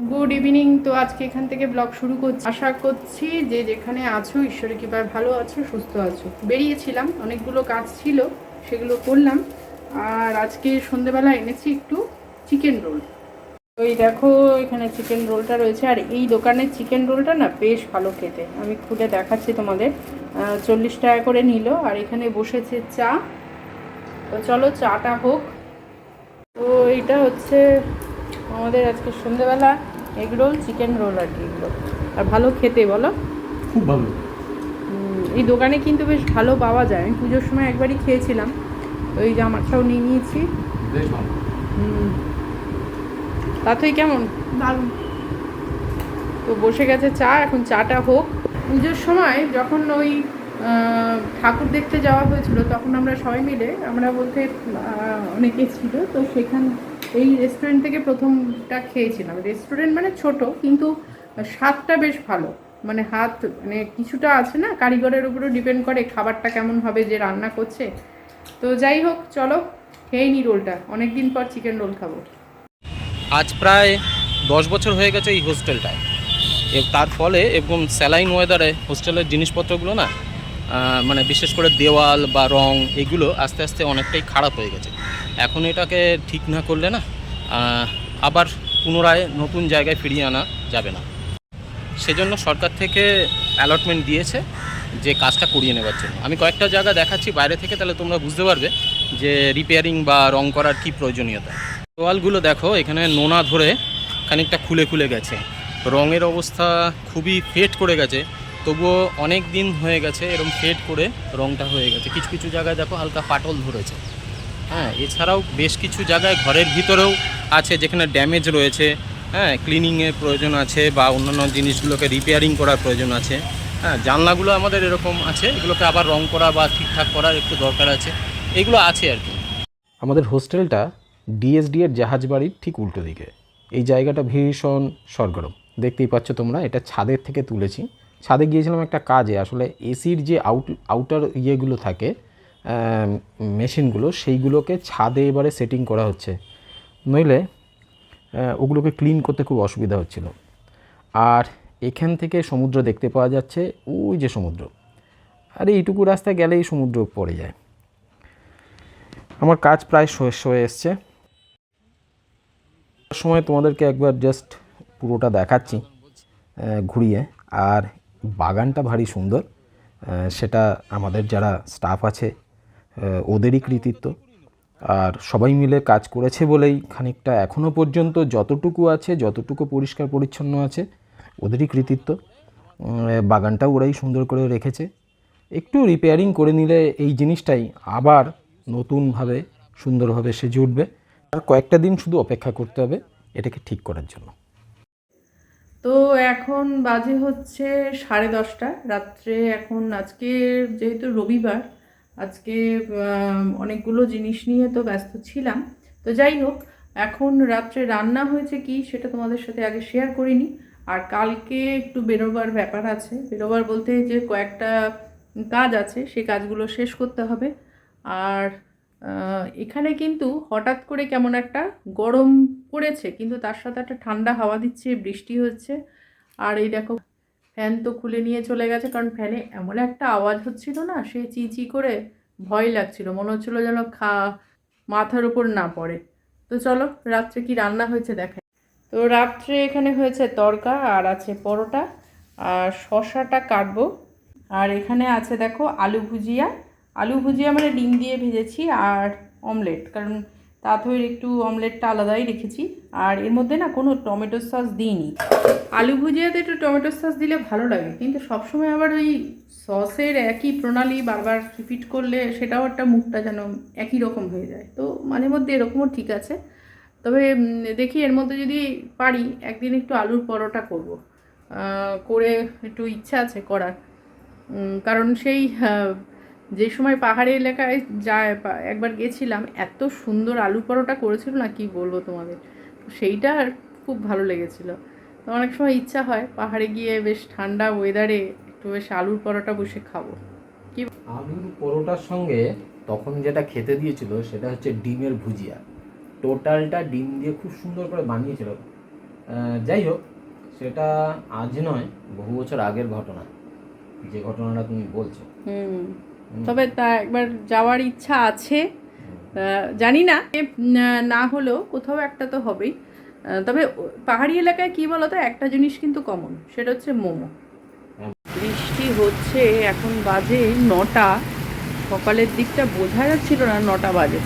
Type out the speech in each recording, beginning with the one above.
Good evening তো আজকে এখান থেকে ব্লগ শুরু করছি। আশা করছি যে যেখানে আছো, ঈশ্বরের কৃপায় ভালো আছো, সুস্থ আছো। বেরিয়েছিলাম, অনেকগুলো কাজ ছিল, সেগুলো করলাম। আর আজকে সন্ধেবেলা এনেছি একটু চিকেন রোল ওই দেখো, এখানে চিকেন রোলটা রয়েছে। আর এই দোকানের চিকেন রোলটা না বেশ ভালো খেতে। আমি খুলে দেখাচ্ছি তোমাদের। চল্লিশ টাকা করে নিল। আর এখানে বসেছে চা। তো চলো, চাটা হোক। তো এইটা হচ্ছে আমাদের আজকে সন্ধ্যেবেলা এগ রোল চিকেন রোল আর কি এগুলো। আর ভালো খেতে বলো? খুব ভালো। এই দোকানে কিন্তু বেশ ভালো পাওয়া যায়। আমি পুজোর সময় একবারই খেয়েছিলাম। তো এই জামাটাও নিয়ে নিয়েছি। বেশ ভালো। হুম। তাতেই কেমন? দারুণ। তো বসে গেছে চা এখন চাটা হোক। পুজোর সময় যখন ওই ঠাকুর দেখতে যাওয়া হয়েছিল তখন আমরা সবাই মিলে আমরা বলতে অনেকে ছিল তো সেখান এই রেস্টুরেন্ট থেকে প্রথমটা খেয়েছিলাম। রেস্টুরেন্ট মানে ছোট, কিন্তু স্বাদটা বেশ ভালো। মানে হাত মানে কিছুটা আছে না, কারিগরের উপরও ডিপেন্ড করে খাবারটা কেমন হবে, যে রান্না করছে। তো যাই হোক, চলো, খেয়ে নি রোলটা অনেক দিন পর চিকেন রোল খাব। আজ প্রায় দশ বছর হয়ে গেছে এই হোস্টেলটায় তার ফলে এবং স্যালাইন ওয়েদারে হোস্টেলের জিনিসপত্রগুলো না মানে বিশেষ করে দেওয়াল বা রং, এগুলো আস্তে আস্তে অনেকটাই খারাপ হয়ে গেছে। এখন এটাকে ঠিক না করলে না আবার পুনরায় নতুন জায়গায় ফিরিয়ে আনা যাবে না। সেজন্য সরকার থেকে অ্যালটমেন্ট দিয়েছে যে কাজটা করিয়ে নেবার জন্য। আমি কয়েকটা জায়গা দেখাচ্ছি, বাইরে থেকে তাহলে তোমরা বুঝতে পারবে যে রিপেয়ারিং বা রং করার কি প্রয়োজনীয়তা। দেওয়ালগুলো দেখো, এখানে নোনা ধরে খানিকটা খুলে খুলে গেছে। রঙের অবস্থা খুবই ফেট করে গেছে, তবুও অনেক দিন হয়ে গেছে এরকম ফেট করে রঙটা হয়ে গেছে। কিছু কিছু জায়গায় দেখো হালকা পাটল ধরেছে। হ্যাঁ এছাড়াও বেশ কিছু জায়গায় ঘরের ভিতরেও আছে যেখানে ড্যামেজ রয়েছে। হ্যাঁ ক্লিনিংয়ের প্রয়োজন আছে বা অন্যান্য জিনিসগুলোকে রিপেয়ারিং করার প্রয়োজন আছে। হ্যাঁ জানলাগুলো আমাদের এরকম আছে, এগুলোকে আবার রং করা বা ঠিকঠাক করার একটু দরকার আছে। এগুলো আছে আর কি। আমাদের হোস্টেলটা ডিএসডি এর জাহাজ বাড়ির ঠিক উল্টো দিকে। এই জায়গাটা ভীষণ সরগরম দেখতেই পাচ্ছ তোমরা, এটা ছাদের থেকে তুলেছি। ছাদে গিয়েছিলাম একটা কাজে, আসলে এসির যে আউট আউটার ইয়েগুলো থাকে মেশিনগুলো সেইগুলোকে ছাদে এবারে সেটিং করা হচ্ছে। নইলে ওগুলোকে ক্লিন করতে খুব অসুবিধা হচ্ছিল। আর এখান থেকে সমুদ্র দেখতে পাওয়া যাচ্ছে, ওই যে সমুদ্র। আর এইটুকু রাস্তা গেলেই সমুদ্র পড়ে যায়। আমার কাজ প্রায় শেষ হয়ে এসছে। সময় তোমাদেরকে একবার জাস্ট পুরোটা দেখাচ্ছি ঘুরিয়ে। আর বাগানটা ভারী সুন্দর। সেটা আমাদের যারা স্টাফ আছে ওদেরই কৃতিত্ব। আর সবাই মিলে কাজ করেছে বলেই খানিকটা এখনও পর্যন্ত যতটুকু আছে, যতটুকু পরিষ্কার পরিচ্ছন্ন আছে, ওদেরই কৃতিত্ব। বাগানটাও ওরাই সুন্দর করে রেখেছে। একটু রিপেয়ারিং করে নিলে এই জিনিসটাই আবার নতুনভাবে, সুন্দরভাবে সেজে উঠবে। আর কয়েকটা দিন শুধু অপেক্ষা করতে হবে, এটাকে ঠিক করার জন্য। তো এখন বাজে হচ্ছে সাড়ে দশটা। রাত্রে এখন আজকে যেহেতু রবিবার আজকে অনেকগুলো জিনিস নিয়ে তো ব্যস্ত ছিলাম। তো যাই হোক, এখন রাত্রে রান্না হয়েছে কি সেটা তোমাদের সাথে আগে শেয়ার করিনি। আর কালকে একটু বেরোবার ব্যাপার আছে। বেরোবার বলতে যে কয়েকটা কাজ আছে, সেই কাজগুলো শেষ করতে হবে। আর এখানে কিন্তু হঠাৎ করে কেমন একটা গরম পড়েছে, কিন্তু তার সাথে একটা ঠান্ডা হাওয়া দিচ্ছে, বৃষ্টি হচ্ছে। আর এই দেখো ফ্যান তো খুলে নিয়ে চলে গেছে, কারণ ফ্যানে এমন একটা আওয়াজ হচ্ছিল না, সে চি চি করে ভয় লাগছিল, মনে হচ্ছিল যেন খা, মাথার উপর না পড়ে। তো চলো, রাত্রে কি রান্না হয়েছে দেখাই। তো রাত্রে এখানে হয়েছে তরকা, আর আছে পরোটা, আর শশাটা কাটবো। আর এখানে আছে দেখো আলু ভুজিয়া। আলু ভুজিয়া মানে ডিম দিয়ে ভেজেছি আর অমলেট, কারণ তাঁতইয়ের একটু অমলেটটা আলাদাই রেখেছি। আর এর মধ্যে না কোনো টমেটো সস দিইনি। আলু ভুজিয়াতে একটু টমেটো সস দিলে ভালো লাগে। কিন্তু সবসময় আবার ওই সসের একই প্রণালী বারবার রিপিট করলে সেটাও একটা মুখটা যেন একই রকম হয়ে যায়। তো মাঝে মধ্যে এরকমও ঠিক আছে। তবে দেখি এর মধ্যে যদি পারি, একদিন একটু আলুর পরোটা করব। করে একটু ইচ্ছা আছে করার। কারণ সেই যে সময় পাহাড়ি এলাকায় যায় একবার গেছিলাম এত সুন্দর আলু পরোটা করেছিল না কি বলব তোমাদের? সেইটা আর খুব ভালো লেগেছিল। তো অনেক সময় ইচ্ছা হয় পাহাড়ে গিয়ে বেশ ঠান্ডা ওয়েদারে একটু বেশ আলুর পরোটা বসে খাব। কি আলুর পরোটার সঙ্গে তখন যেটা খেতে দিয়েছিল সেটা হচ্ছে ডিমের ভুজিয়া। টোটালটা ডিম দিয়ে খুব সুন্দর করে বানিয়েছিল। যাই হোক সেটা আজ নয় বহু বছর আগের ঘটনা। যে ঘটনাটা তুমি বলছো। হুম। তবে তা একবার যাওয়ার ইচ্ছা আছে। জানি না। না হলেও কোথাও একটা তো হবেই। তবে পাহাড়ি এলাকায় কি বলতো, একটা জিনিস কিন্তু কমন সেটা হচ্ছে মোমো। বৃষ্টি হচ্ছে, এখন বাজে নটা। সকালের দিকটা বোঝা যাচ্ছিল না, নটা বাজে।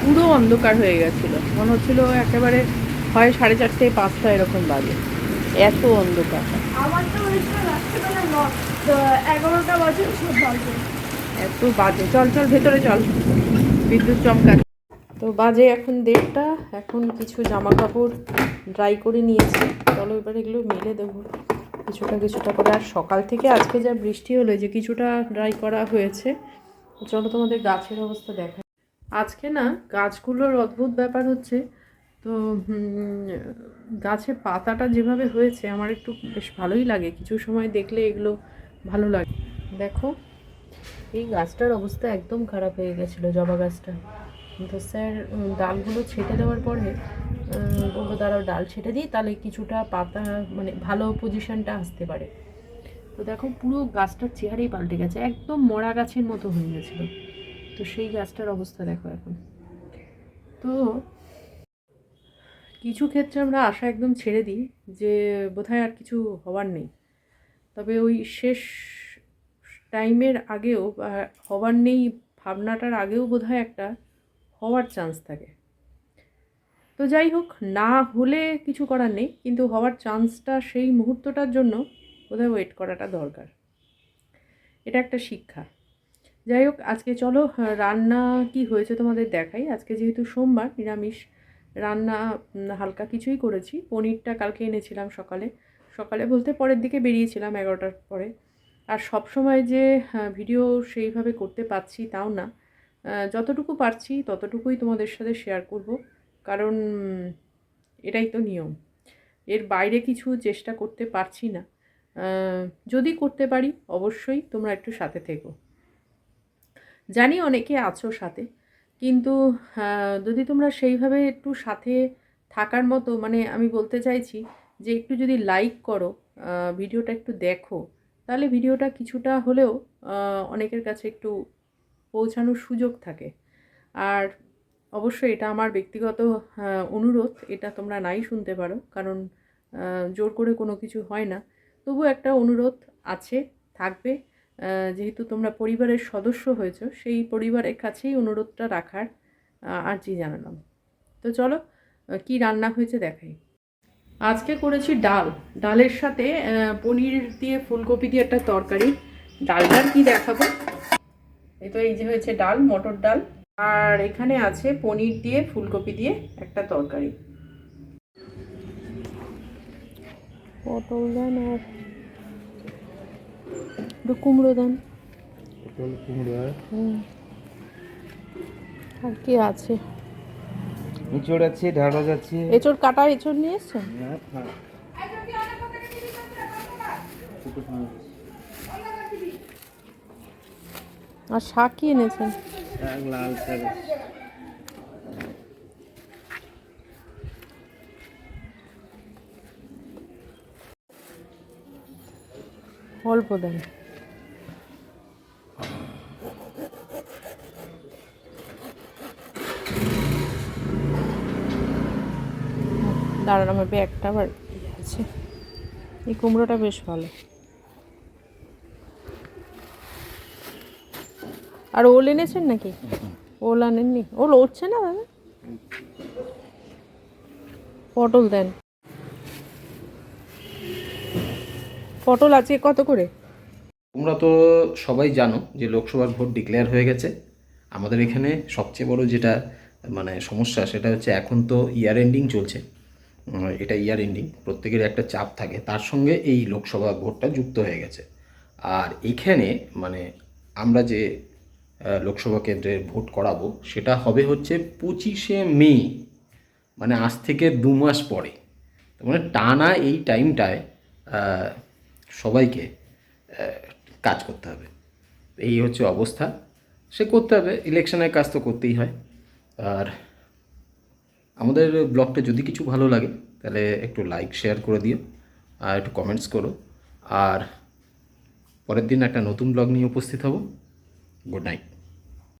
পুরো অন্ধকার হয়ে গেছিল। মনে হচ্ছিল একেবারে হয় সাড়ে চারটে, পাঁচটা এরকম বাজে। এত অন্ধকার। আমার তো এগারোটা বাজে। এত বাজে। চল চল, ভেতরে চল। বিদ্যুৎ চমকা তো বাজে এখন দেড়টা। এখন কিছু জামা কাপড় ড্রাই করে নিয়েছি। চলো এবার এগুলো মেলে দেবো। কিছুটা কিছুটা করে। আর সকাল থেকে আজকে যা বৃষ্টি হলো যে কিছুটা ড্রাই করা হয়েছে, চলো তোমাদের গাছের অবস্থা দেখা আজকে না, গাছগুলোর অদ্ভুত ব্যাপার হচ্ছে, তো গাছে পাতাটা যেভাবে হয়েছে, আমার একটু বেশ ভালোই লাগে। কিছু সময় দেখলে এগুলো ভালো লাগে। দেখো এই গাছটার অবস্থা একদম খারাপ হয়ে গেছিল, জবা গাছটা। তো স্যার ডালগুলো ছেটে দেওয়ার পরে বলল, দাঁড়াও, ডাল ছেটে দিই, তাহলে কিছুটা পাতা মানে ভালো পজিশনটা আসতে পারে। তো দেখো, পুরো গাছটার চেহারেই পাল্টে গেছে, একদম মরা গাছের মতো হয়ে গেছিল। তো সেই গাছটার অবস্থা দেখো এখন। তো কিছু ক্ষেত্রে আমরা আশা একদম ছেড়ে দিই যে, বোধহয় আর কিছু হওয়ার নেই। তবে ওই শেষ টাইমের আগেও বা হওয়ার নেই ভাবনাটার আগেও বোধহয় একটা হওয়ার চান্স থাকে। তো যাই হোক না হলে কিছু করার নেই কিন্তু হওয়ার চান্সটা সেই মুহূর্তটার জন্য বোধহয় ওয়েট করাটা দরকার। এটা একটা শিক্ষা। যাই হোক আজকে চলো আহ, রান্না কি হয়েছে তোমাদের দেখাই। আজকে যেহেতু সোমবার নিরামিষ রান্না হালকা কিছুই করেছি। পনিরটা কালকে এনেছিলাম সকালে। সকালে বলতে পরের দিকে বেরিয়েছিলাম এগারোটার পরে। আর সব সময় যে ভিডিও সেইভাবে করতে পারছি তাও না। যতটুকু পারছি ততটুকুই তোমাদের সাথে শেয়ার করব। কারণ এটাই তো নিয়ম। এর বাইরে কিছু চেষ্টা করতে পারছি না। যদি করতে পারি অবশ্যই তোমরা একটু সাথে থেকো। জানি অনেকে আছো সাথে, কিন্তু যদি তোমরা সেইভাবে একটু সাথে থাকার মতো মানে আমি বলতে চাইছি যে, একটু যদি লাইক করো ভিডিওটা একটু দেখো। তাহলে ভিডিওটা কিছুটা হলেও অনেকের কাছে একটু পৌঁছানোর সুযোগ থাকে। আর অবশ্যই এটা আমার ব্যক্তিগত অনুরোধ, এটা তোমরা নাই শুনতে পারো, কারণ জোর করে কোনো কিছু হয় না। তবু একটা অনুরোধ আছে, থাকবে যেহেতু তোমরা পরিবারের সদস্য হয়েছো, সেই পরিবারের কাছেই অনুরোধটা রাখার আর্জি জানালাম। তো চলো কি রান্না হয়েছে দেখাই। আজকে করেছি ডাল। ডালের সাথে পনির দিয়ে ফুলকপি দিয়ে একটা তরকারি। ডালটার কি দেখাবো? এই তো এই যে হয়েছে ডাল মটর ডাল। আর এখানে আছে পনির দিয়ে ফুলকপি দিয়ে একটা তরকারি। পটল দেন আর একটু কুমড়ো দেন হুম। আর কি আছে? এঁচড় আছে ঢাড়স আছে। এঁচড় কাটা এঁচড় নিয়ে এসছেন? আর শাক কি এনেছেন? শাক লাল শাক। অল্প দেন দাঁড়ান, আমার ব্যাগটা আবার ইয়ে আছে। এই কুমড়োটা বেশ ভালো। আর ওল এনেছেন নাকি? ওল আনেননি? ওল উঠছে না দাদা? পটল দেন। পটল আছে কত করে? তোমরা তো সবাই জানো যে লোকসভার ভোট ডিক্লেয়ার হয়ে গেছে। আমাদের এখানে সবচেয়ে বড় যেটা মানে সমস্যা, সেটা হচ্ছে এখন তো ইয়ার এন্ডিং চলছে। এটা ইয়ার এন্ডিং প্রত্যেকের একটা চাপ থাকে। তার সঙ্গে এই লোকসভা ভোটটা যুক্ত হয়ে গেছে। আর এখানে মানে আমরা যে লোকসভা কেন্দ্রে ভোট করাবো, সেটা হবে হচ্ছে পঁচিশে মে মানে আজ থেকে দু মাস পরে। মানে টানা এই টাইমটায় সবাইকে কাজ করতে হবে। এই হচ্ছে অবস্থা। সে করতে হবে ইলেকশনের কাজ তো করতেই হয়। আর আমাদের ব্লগটা যদি কিছু ভালো লাগে, তাহলে একটু লাইক শেয়ার করে দিও আর একটু কমেন্টস করো। আর পরের দিন একটা নতুন ব্লগ নিয়ে উপস্থিত হব। Good night